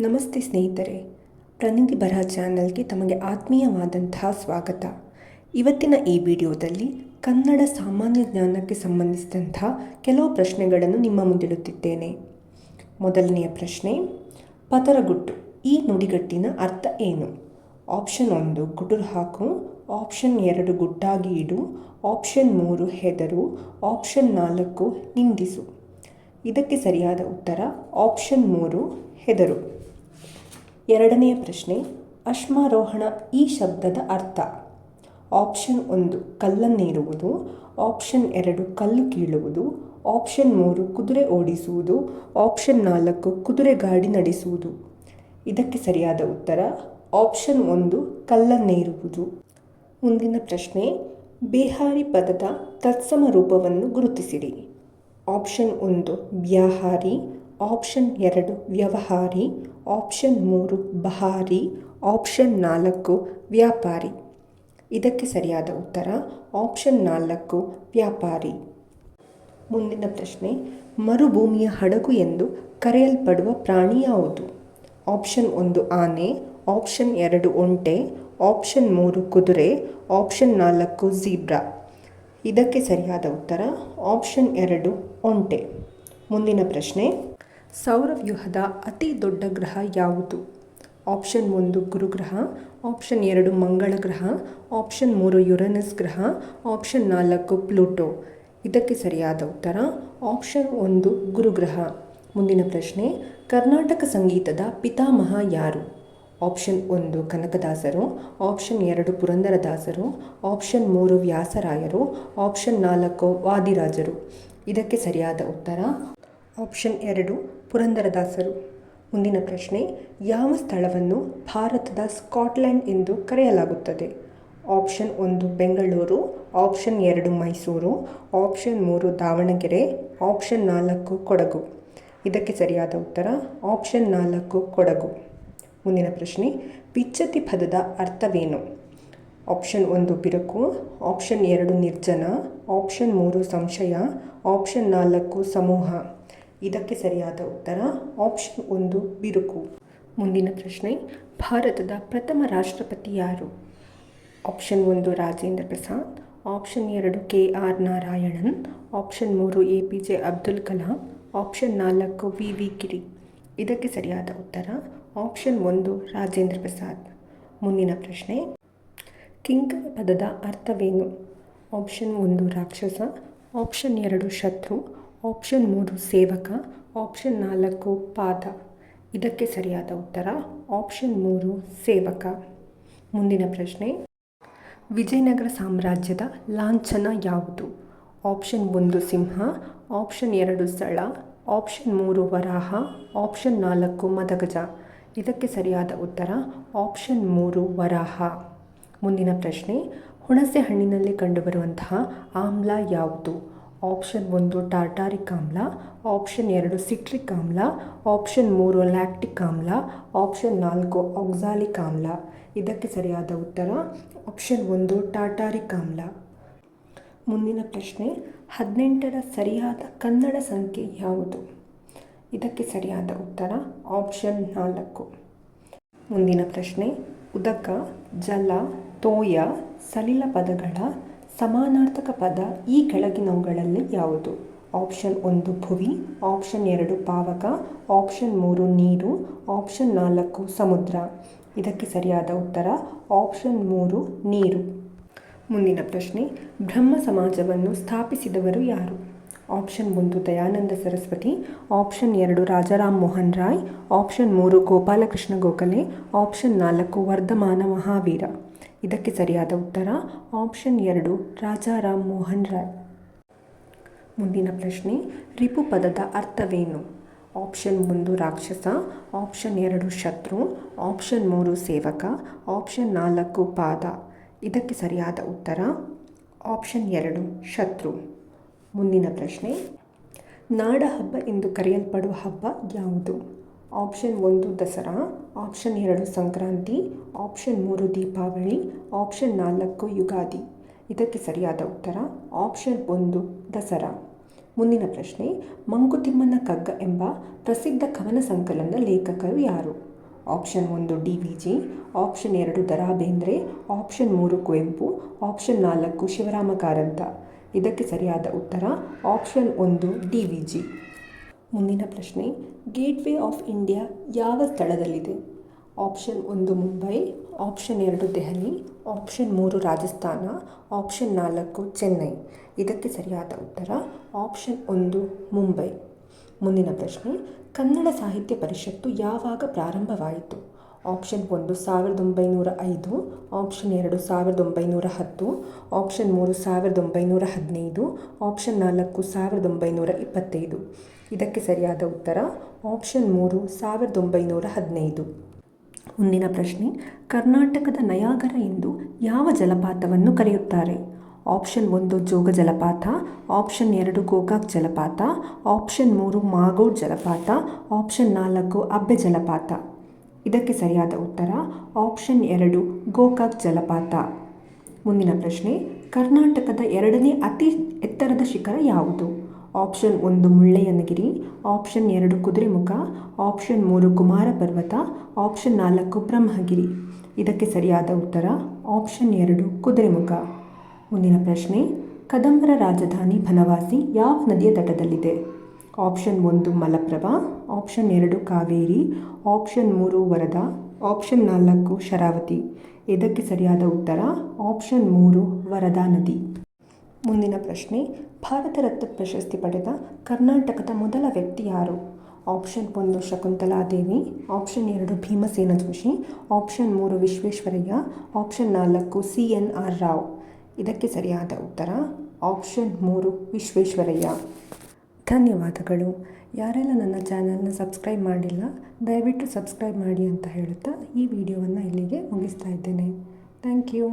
ನಮಸ್ತೆ ಸ್ನೇಹಿತರೆ. ಪ್ರನಿಧಿ ಬರಹ ಚಾನಲ್ಗೆ ತಮಗೆ ಆತ್ಮೀಯವಾದಂತಹ ಸ್ವಾಗತ. ಇವತ್ತಿನ ಈ ವಿಡಿಯೋದಲ್ಲಿ ಕನ್ನಡ ಸಾಮಾನ್ಯ ಜ್ಞಾನಕ್ಕೆ ಸಂಬಂಧಿಸಿದಂತಹ ಕೆಲವು ಪ್ರಶ್ನೆಗಳನ್ನು ನಿಮ್ಮ ಮುಂದಿಡುತ್ತಿದ್ದೇನೆ ಮೊದಲನೆಯ ಪ್ರಶ್ನೆ, ಪದರಗುಟ್ಟು ಈ ನುಡಿಗಟ್ಟಿನ ಅರ್ಥ ಏನು? ಆಪ್ಷನ್ ಒಂದು, ಗುಟುರು ಹಾಕು. ಆಪ್ಷನ್ ಎರಡು, ಗುಟ್ಟಾಗಿ ಇಡು. ಆಪ್ಷನ್ ಮೂರು, ಹೆದರು. ಆಪ್ಷನ್ ನಾಲ್ಕು, ನಿಂದಿಸು. ಇದಕ್ಕೆ ಸರಿಯಾದ ಉತ್ತರ, ಆಪ್ಷನ್ ಮೂರು, ಹೆದರು. ಎರಡನೆಯ ಪ್ರಶ್ನೆ, ಅಶ್ಮಾರೋಹಣ ಈ ಶಬ್ದದ ಅರ್ಥ. ಆಪ್ಷನ್ ಒಂದು, ಕಲ್ಲನ್ನೇರುವುದು. ಆಪ್ಷನ್ ಎರಡು, ಕಲ್ಲು ಕೀಳುವುದು. ಆಪ್ಷನ್ ಮೂರು, ಕುದುರೆ ಓಡಿಸುವುದು. ಆಪ್ಷನ್ ನಾಲ್ಕು, ಕುದುರೆ ಗಾಡಿ ನಡೆಸುವುದು. ಇದಕ್ಕೆ ಸರಿಯಾದ ಉತ್ತರ, ಆಪ್ಷನ್ ಒಂದು, ಕಲ್ಲನ್ನೇರುವುದು. ಮುಂದಿನ ಪ್ರಶ್ನೆ, ಬಿಹಾರಿ ಪದದ ತತ್ಸಮ ರೂಪವನ್ನು ಗುರುತಿಸಿರಿ. ಆಪ್ಷನ್ ಒಂದು, ವ್ಯಾಹಾರಿ. ಆಪ್ಷನ್ ಎರಡು, ವ್ಯವಹಾರಿ. ಆಪ್ಷನ್ ಮೂರು ಬಹಾರಿ ಆಪ್ಷನ್ ನಾಲ್ಕು ವ್ಯಾಪಾರಿ. ಇದಕ್ಕೆ ಸರಿಯಾದ ಉತ್ತರ ಆಪ್ಷನ್ ನಾಲ್ಕು ವ್ಯಾಪಾರಿ. ಮುಂದಿನ ಪ್ರಶ್ನೆ, ಮರುಭೂಮಿಯ ಹಡಗು ಎಂದು ಕರೆಯಲ್ಪಡುವ ಪ್ರಾಣಿ ಯಾವುದು? ಆಪ್ಷನ್ ಒಂದು ಆನೆ ಆಪ್ಷನ್ ಎರಡು ಒಂಟೆ ಆಪ್ಷನ್ ಮೂರು ಕುದುರೆ ಆಪ್ಷನ್ ನಾಲ್ಕು ಝೀಬ್ರಾ ಇದಕ್ಕೆ ಸರಿಯಾದ ಉತ್ತರ ಆಪ್ಷನ್ ಎರಡು ಒಂಟೆ. ಮುಂದಿನ ಪ್ರಶ್ನೆ ಸೌರವ್ಯೂಹದ ಅತಿ ದೊಡ್ಡ ಗ್ರಹ ಯಾವುದು? ಆಪ್ಷನ್ ಒಂದು ಗುರುಗ್ರಹ, ಆಪ್ಷನ್ ಎರಡು ಮಂಗಳ ಗ್ರಹ, ಆಪ್ಷನ್ ಮೂರು ಯುರನಸ್ ಗ್ರಹ, ಆಪ್ಷನ್ ನಾಲ್ಕು ಪ್ಲೂಟೋ. ಇದಕ್ಕೆ ಸರಿಯಾದ ಉತ್ತರ, ಆಪ್ಷನ್ ಒಂದು ಗುರುಗ್ರಹ. ಮುಂದಿನ ಪ್ರಶ್ನೆ, ಕರ್ನಾಟಕ ಸಂಗೀತದ ಪಿತಾಮಹ ಯಾರು? ಆಪ್ಷನ್ ಒಂದು ಕನಕದಾಸರು, ಆಪ್ಷನ್ ಎರಡು ಪುರಂದರದಾಸರು, ಆಪ್ಷನ್ ಮೂರು ವ್ಯಾಸರಾಯರು, ಆಪ್ಷನ್ ನಾಲ್ಕು ವಾದಿರಾಜರು. ಇದಕ್ಕೆ ಸರಿಯಾದ ಉತ್ತರ, ಆಪ್ಷನ್ ಎರಡು ಪುರಂದರದಾಸರು. ಮುಂದಿನ ಪ್ರಶ್ನೆ, ಯಾವ ಸ್ಥಳವನ್ನು ಭಾರತದ ಸ್ಕಾಟ್ಲ್ಯಾಂಡ್ ಎಂದು ಕರೆಯಲಾಗುತ್ತದೆ? ಆಪ್ಷನ್ ಒಂದು ಬೆಂಗಳೂರು, ಆಪ್ಷನ್ ಎರಡು ಮೈಸೂರು, ಆಪ್ಷನ್ ಮೂರು ದಾವಣಗೆರೆ, ಆಪ್ಷನ್ ನಾಲ್ಕು ಕೊಡಗು. ಇದಕ್ಕೆ ಸರಿಯಾದ ಉತ್ತರ, ಆಪ್ಷನ್ ನಾಲ್ಕು ಕೊಡಗು. ಮುಂದಿನ ಪ್ರಶ್ನೆ ಪಿಚ್ಚತಿ ಪದದ ಅರ್ಥವೇನು? ಆಪ್ಷನ್ ಒಂದು ಬಿರುಕು, ಆಪ್ಷನ್ ಎರಡು ನಿರ್ಜನ, ಆಪ್ಷನ್ ಮೂರು ಸಂಶಯ, ಆಪ್ಷನ್ ನಾಲ್ಕು ಸಮೂಹ. ಇದಕ್ಕೆ ಸರಿಯಾದ ಉತ್ತರ ಆಪ್ಷನ್ ಒಂದು ಬಿರುಕು. ಮುಂದಿನ ಪ್ರಶ್ನೆ, ಭಾರತದ ಪ್ರಥಮ ರಾಷ್ಟ್ರಪತಿ ಯಾರು? ಆಪ್ಷನ್ ಒಂದು ರಾಜೇಂದ್ರ ಪ್ರಸಾದ್ ಆಪ್ಷನ್ ಎರಡು ಕೆ ಆರ್ ನಾರಾಯಣನ್ ಆಪ್ಷನ್ ಮೂರು A P J Abdul Kalam option ನಾಲ್ಕು ವಿ ವಿ ಗಿರಿ. ಇದಕ್ಕೆ ಸರಿಯಾದ ಉತ್ತರ ಆಪ್ಷನ್ ಒಂದು ರಾಜೇಂದ್ರ ಪ್ರಸಾದ್. ಮುಂದಿನ ಪ್ರಶ್ನೆ ಕಿಂಗ್ ಪದದ ಅರ್ಥವೇನು? ಆಪ್ಷನ್ ಒಂದು ರಾಕ್ಷಸ ಆಪ್ಷನ್ ಎರಡು ಶತ್ರು ಆಪ್ಷನ್ ಮೂರು, ಸೇವಕ. ಆಪ್ಷನ್ ನಾಲ್ಕು, ಪಾದ. ಇದಕ್ಕೆ ಸರಿಯಾದ ಉತ್ತರ ಆಪ್ಷನ್ ಮೂರು, ಸೇವಕ. ಮುಂದಿನ ಪ್ರಶ್ನೆ. ವಿಜಯನಗರ ಸಾಮ್ರಾಜ್ಯದ ಲಾಂಛನ ಯಾವುದು? ಆಪ್ಷನ್ ಒಂದು, ಸಿಂಹ. ಆಪ್ಷನ್ ಎರಡು ಸ್ಥಳ ಆಪ್ಷನ್ ಮೂರು, ವರಾಹ. ಆಪ್ಷನ್ ನಾಲ್ಕು, ಮದಗಜ. ಇದಕ್ಕೆ ಸರಿಯಾದ ಉತ್ತರ ಆಪ್ಷನ್ ಮೂರು, ವರಾಹ. ಮುಂದಿನ ಪ್ರಶ್ನೆ. ಹುಣಸೆ ಹಣ್ಣಿನಲ್ಲಿ ಕಂಡುಬರುವಂತಹ ಆಮ್ಲ ಯಾವುದು? ಆಪ್ಷನ್ ಒಂದು ಟಾರ್ಟಾರಿಕ್ ಆಮ್ಲ. ಆಪ್ಷನ್ ಎರಡು ಸಿಟ್ರಿಕ್ ಆಮ್ಲ. ಆಪ್ಷನ್ ಮೂರು ಲ್ಯಾಕ್ಟಿಕ್ ಆಮ್ಲ. ಆಪ್ಷನ್ ನಾಲ್ಕು ಆಕ್ಸಾಲಿಕ್ ಆಮ್ಲ. ಇದಕ್ಕೆ ಸರಿಯಾದ ಉತ್ತರ ಆಪ್ಷನ್ ಒಂದು ಟಾರ್ಟಾರಿಕ್ ಆಮ್ಲ. ಮುಂದಿನ ಪ್ರಶ್ನೆ, ಹದಿನೆಂಟರ ಸರಿಯಾದ ಕನ್ನಡ ಸಂಖ್ಯೆ ಯಾವುದು? ಇದಕ್ಕೆ ಸರಿಯಾದ ಉತ್ತರ ಆಪ್ಷನ್ ನಾಲ್ಕು. ಮುಂದಿನ ಪ್ರಶ್ನೆ, ಉದಕ, ಜಲ, ತೋಯ, ಸಲಿಲ ಪದಗಳ ಸಮಾನಾರ್ಥಕ ಪದ ಈ ಕೆಳಗಿನವುಗಳಲ್ಲಿ ಯಾವುದು? ಆಪ್ಷನ್ ಒಂದು ಭುವಿ, ಆಪ್ಷನ್ ಎರಡು ಪಾವಕ, ಆಪ್ಷನ್ ಮೂರು ನೀರು, ಆಪ್ಷನ್ ನಾಲ್ಕು ಸಮುದ್ರ. ಇದಕ್ಕೆ ಸರಿಯಾದ ಉತ್ತರ, ಆಪ್ಷನ್ ಮೂರು ನೀರು. ಮುಂದಿನ ಪ್ರಶ್ನೆ, ಬ್ರಹ್ಮ ಸಮಾಜವನ್ನು ಸ್ಥಾಪಿಸಿದವರು ಯಾರು? ಆಪ್ಷನ್ ಒಂದು ದಯಾನಂದ ಸರಸ್ವತಿ, ಆಪ್ಷನ್ ಎರಡು ರಾಜಾರಾಮ್ ಮೋಹನ್ ರಾಯ್, ಆಪ್ಷನ್ ಮೂರು ಗೋಪಾಲಕೃಷ್ಣ ಗೋಖಲೆ, ಆಪ್ಷನ್ ನಾಲ್ಕು ವರ್ಧಮಾನ ಮಹಾವೀರ. ಇದಕ್ಕೆ ಸರಿಯಾದ ಉತ್ತರ ಆಪ್ಷನ್ ಎರಡು ರಾಜಾರಾಮ್ ಮೋಹನ್ ರಾಯ್. ಮುಂದಿನ ಪ್ರಶ್ನೆ, ರಿಪು ಪದದ ಅರ್ಥವೇನು? ಆಪ್ಷನ್ ಒಂದು, ರಾಕ್ಷಸ ಆಪ್ಷನ್ ಎರಡು, ಶತ್ರು ಆಪ್ಷನ್ ಮೂರು, ಸೇವಕ ಆಪ್ಷನ್ ನಾಲ್ಕು, ಪಾದ. ಇದಕ್ಕೆ ಸರಿಯಾದ ಉತ್ತರ ಆಪ್ಷನ್ ಎರಡು, ಶತ್ರು. ಮುಂದಿನ ಪ್ರಶ್ನೆ ನಾಡ ಹಬ್ಬ ಎಂದು ಕರೆಯಲ್ಪಡುವ ಹಬ್ಬ ಯಾವುದು? ಆಪ್ಷನ್ ಒಂದು ದಸರಾ, ಆಪ್ಷನ್ ಎರಡು ಸಂಕ್ರಾಂತಿ, ಆಪ್ಷನ್ ಮೂರು ದೀಪಾವಳಿ, ಆಪ್ಷನ್ ನಾಲ್ಕು ಯುಗಾದಿ. ಇದಕ್ಕೆ ಸರಿಯಾದ ಉತ್ತರ, ಆಪ್ಷನ್ ಒಂದು ದಸರಾ. ಮುಂದಿನ ಪ್ರಶ್ನೆ ಮಂಕುತಿಮ್ಮನ ಕಗ್ಗ ಎಂಬ ಪ್ರಸಿದ್ಧ ಕವನ ಸಂಕಲನದ ಲೇಖಕರು ಯಾರು? ಆಪ್ಷನ್ ಒಂದು ಡಿ ವಿ ಜಿ, ಆಪ್ಷನ್ ಎರಡು ದರಾ ಬೇಂದ್ರೆ ಆಪ್ಷನ್ ಮೂರು ಕುವೆಂಪು, ಆಪ್ಷನ್ ನಾಲ್ಕು ಶಿವರಾಮ ಕಾರಂತ ಇದಕ್ಕೆ ಸರಿಯಾದ ಉತ್ತರ, ಆಪ್ಷನ್ ಒಂದು ಡಿ ವಿ ಜಿ. ಮುಂದಿನ ಪ್ರಶ್ನೆ ಗೇಟ್ವೇ ಆಫ್ ಇಂಡಿಯಾ ಯಾವ ಸ್ಥಳದಲ್ಲಿದೆ? ಆಪ್ಷನ್ ಒಂದು ಮುಂಬೈ ಆಪ್ಷನ್ ಎರಡು ದೆಹಲಿ ಆಪ್ಷನ್ ಮೂರು ರಾಜಸ್ಥಾನ ಆಪ್ಷನ್ ನಾಲ್ಕು ಚೆನ್ನೈ. ಇದಕ್ಕೆ ಸರಿಯಾದ ಉತ್ತರ ಆಪ್ಷನ್ ಒಂದು ಮುಂಬೈ. ಮುಂದಿನ ಪ್ರಶ್ನೆ, ಕನ್ನಡ ಸಾಹಿತ್ಯ ಪರಿಷತ್ತು ಯಾವಾಗ ಪ್ರಾರಂಭವಾಯಿತು? ಆಪ್ಷನ್ ಒಂದು ಸಾವಿರದ ಒಂಬೈನೂರ ಐದು ಆಪ್ಷನ್ ಎರಡು ಸಾವಿರದ ಒಂಬೈನೂರ ಹತ್ತು ಆಪ್ಷನ್ ಮೂರು ಸಾವಿರದ ಒಂಬೈನೂರ ಹದಿನೈದು ಆಪ್ಷನ್ ನಾಲ್ಕು ಸಾವಿರದ ಒಂಬೈನೂರ ಇಪ್ಪತ್ತೈದು. ಇದಕ್ಕೆ ಸರಿಯಾದ ಉತ್ತರ ಆಪ್ಷನ್ ಮೂರು ಸಾವಿರದ ಒಂಬೈನೂರ ಹದಿನೈದು. ಮುಂದಿನ ಪ್ರಶ್ನೆ, ಕರ್ನಾಟಕದ ನಯಾಗರ ಎಂದು ಯಾವ ಜಲಪಾತವನ್ನು ಕರೆಯುತ್ತಾರೆ? ಆಪ್ಷನ್ ಒಂದು ಜೋಗ ಜಲಪಾತ ಆಪ್ಷನ್ ಎರಡು ಗೋಕಾಕ್ ಜಲಪಾತ ಆಪ್ಷನ್ ಮೂರು ಮಾಗೋಡ್ ಜಲಪಾತ ಆಪ್ಷನ್ ನಾಲ್ಕು ಅಬ್ಬೆ ಜಲಪಾತ. ಇದಕ್ಕೆ ಸರಿಯಾದ ಉತ್ತರ ಆಪ್ಷನ್ ಎರಡು, ಗೋಕಾಕ್ ಜಲಪಾತ. ಮುಂದಿನ ಪ್ರಶ್ನೆ, ಕರ್ನಾಟಕದ ಎರಡನೇ ಅತಿ ಎತ್ತರದ ಶಿಖರ ಯಾವುದು? ಆಪ್ಷನ್ ಒಂದು, ಮುಳ್ಳಯ್ಯನಗಿರಿ ಆಪ್ಷನ್ ಎರಡು, ಕುದುರೆಮುಖ ಆಪ್ಷನ್ ಮೂರು, ಕುಮಾರ ಪರ್ವತ ಆಪ್ಷನ್ ನಾಲ್ಕು, ಬ್ರಹ್ಮಗಿರಿ. ಇದಕ್ಕೆ ಸರಿಯಾದ ಉತ್ತರ ಆಪ್ಷನ್ ಎರಡು, ಕುದುರೆಮುಖ. ಮುಂದಿನ ಪ್ರಶ್ನೆ, ಕದಂಬರ ರಾಜಧಾನಿ ಬನವಾಸಿ ಯಾವ ನದಿಯ ತಟದಲ್ಲಿದೆ? ಆಪ್ಷನ್ ಒಂದು ಮಲಪ್ರಭಾ ಆಪ್ಷನ್ ಎರಡು ಕಾವೇರಿ ಆಪ್ಷನ್ ಮೂರು ವರದಾ ಆಪ್ಷನ್ ನಾಲ್ಕು ಶರಾವತಿ. ಇದಕ್ಕೆ ಸರಿಯಾದ ಉತ್ತರ ಆಪ್ಷನ್ ಮೂರು ವರದಾ ನದಿ. ಮುಂದಿನ ಪ್ರಶ್ನೆ, ಭಾರತ ರತ್ನ ಪ್ರಶಸ್ತಿ ಪಡೆದ ಕರ್ನಾಟಕದ ಮೊದಲ ವ್ಯಕ್ತಿ ಯಾರು? ಆಪ್ಷನ್ ಒಂದು ಶಕುಂತಲಾದೇವಿ ಆಪ್ಷನ್ ಎರಡು ಭೀಮಸೇನ ಜೋಶಿ ಆಪ್ಷನ್ ಮೂರು ವಿಶ್ವೇಶ್ವರಯ್ಯ ಆಪ್ಷನ್ ನಾಲ್ಕು ಸಿ ಎನ್ ಆರ್ ರಾವ್. ಇದಕ್ಕೆ ಸರಿಯಾದ ಉತ್ತರ ಆಪ್ಷನ್ ಮೂರು ವಿಶ್ವೇಶ್ವರಯ್ಯ. ಧನ್ಯವಾದಗಳು. ಯಾರೆಲ್ಲ ನನ್ನ ಚಾನಲ್ನ ಸಬ್ಸ್ಕ್ರೈಬ್ ಮಾಡಿಲ್ಲ, ದಯವಿಟ್ಟು ಸಬ್ಸ್ಕ್ರೈಬ್ ಮಾಡಿ ಅಂತ ಹೇಳುತ್ತಾ ಈ ವಿಡಿಯೋವನ್ನು ಇಲ್ಲಿಗೆ ಮುಗಿಸ್ತಾ ಇದ್ದೇನೆ. Thank you.